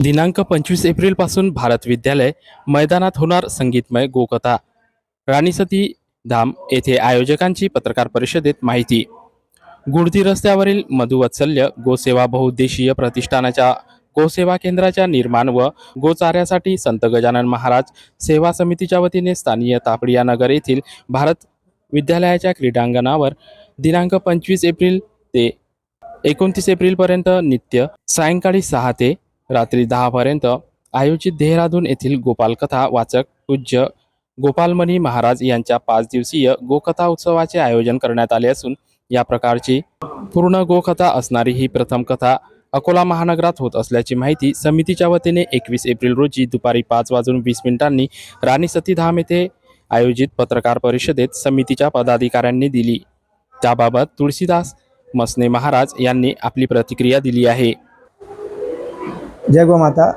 दिनांक पंचवीस एप्रिलपासून भारत विद्यालय मैदानात होणार संगीतमय गोकथा राणीसती धाम येथे आयोजकांची पत्रकार परिषदेत माहिती. गुडदी रस्त्यावरील मधुवत्सल्य गोसेवा बहुउद्देशीय प्रतिष्ठानाच्या गोसेवा केंद्राच्या निर्माण व गोचाऱ्यासाठी संत गजानन महाराज सेवा समितीच्या वतीने स्थानीय तापडिया नगर येथील भारत विद्यालयाच्या क्रीडांगणावर दिनांक पंचवीस एप्रिल ते एकोणतीस एप्रिलपर्यंत नित्य सायंकाळी सहा ते रात्री दहापर्यंत आयोजित देहरादून येथील गोपालकथा वाचक पूज्य गोपालमणी महाराज यांच्या पाच दिवसीय गोकथा उत्सवाचे आयोजन करण्यात आले असून या प्रकारची पूर्ण गोकथा असणारी ही प्रथम कथा अकोला महानगरात होत असल्याची माहिती समितीच्या वतीने एकवीस एप्रिल रोजी दुपारी पाच वाजून वीस मिनिटांनी राणी सतीधाम येथे आयोजित पत्रकार परिषदेत समितीच्या पदाधिकाऱ्यांनी दिली. त्याबाबत तुळशीदास मसने महाराज यांनी आपली प्रतिक्रिया दिली आहे. जय गोमाता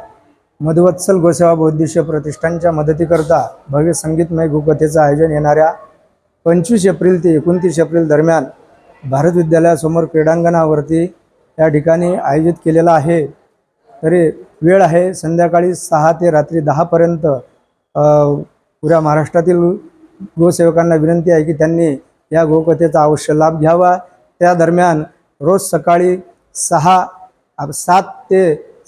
मधुवत्सल गोसेवा बौद्धिशीय प्रतिष्ठानच्या मदतीकरता भव्य संगीतमय गोकथेचं आयोजन येणाऱ्या पंचवीस एप्रिल ते एकोणतीस एप्रिल दरम्यान भारत विद्यालयासमोर क्रीडांगणावरती या ठिकाणी आयोजित केलेला आहे. तरी वेळ आहे संध्याकाळी सहा ते रात्री दहापर्यंत पुऱ्या महाराष्ट्रातील गोसेवकांना विनंती आहे की त्यांनी या गोकथेचा अवश्य लाभ घ्यावा. त्या दरम्यान रोज सकाळी सहा सात ते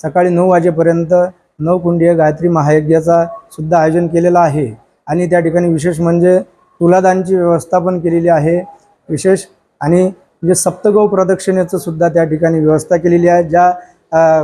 सकाळी नऊ वाजेपर्यंत नवकुंडीय गायत्री महायज्ञाचा सुद्धा आयोजन केलेलं आहे. आणि त्या ठिकाणी विशेष म्हणजे तुलादानची व्यवस्था पण केलेली आहे. विशेष आणि म्हणजे सप्तगौ प्रदक्षिणेचं सुद्धा त्या ठिकाणी व्यवस्था केलेली आहे. ज्या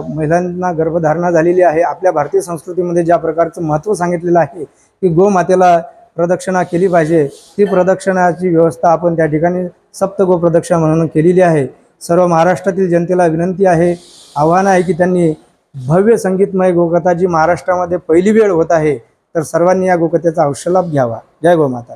महिलांना गर्भधारणा झालेली आहे. आपल्या भारतीय संस्कृतीमध्ये ज्या प्रकारचं महत्त्व सांगितलेलं आहे की गोमातेला प्रदक्षिणा केली पाहिजे ती प्रदक्षिणाची व्यवस्था आपण त्या ठिकाणी सप्तगो प्रदक्षिणा म्हणून केलेली आहे. सर्व महाराष्ट्रातील जनतेला विनंती आहे आव्हान आहे की त्यांनी भव्य संगीतमय गोकथा जी महाराष्ट्रामध्ये पहिली वेळ होत आहे तर सर्वांनी या गोकथेचा अवश्य लाभ घ्यावा. जय गोमाता.